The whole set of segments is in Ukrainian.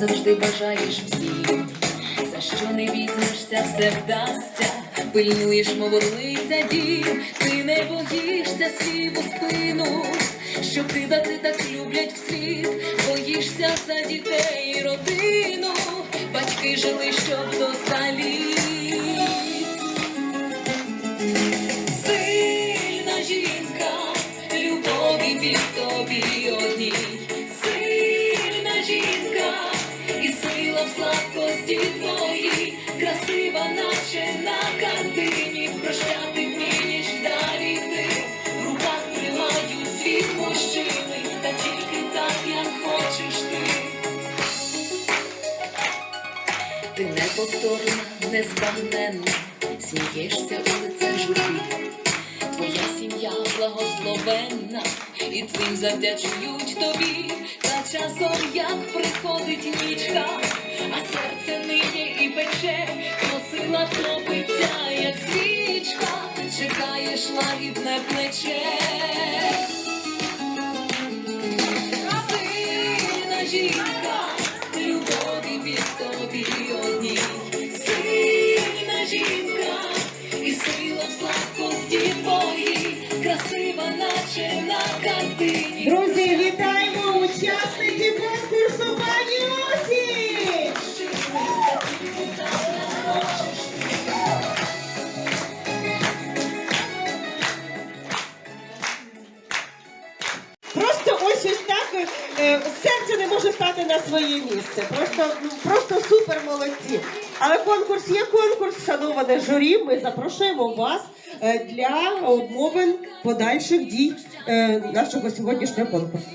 завжди бажаєш всім. За що не візьмешся, все вдасться, пильнуєш, мов орлиця дім, ти не боїшся слів у спину, що кидати так люблять в світ, боїшся за дітей і родину, батьки жили, щоб до Сильна незбагненна, смієшся у лице журбі. Твоя сім'я благословенна, і цим завдячують тобі. Та часом як приходить нічка, а серце ниє і пече, то сила топиться, як свічка, чекаєш лагідне плече. Серце не може стати на своє місце. Просто, ну, просто супер молодці. Але конкурс є конкурс, шановане журі. Ми запрошуємо вас е, для обмовин подальших дій е, нашого сьогоднішнього конкурсу.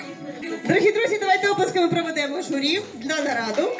Дорогі друзі, давайте оплесками проведемо журі на нараду.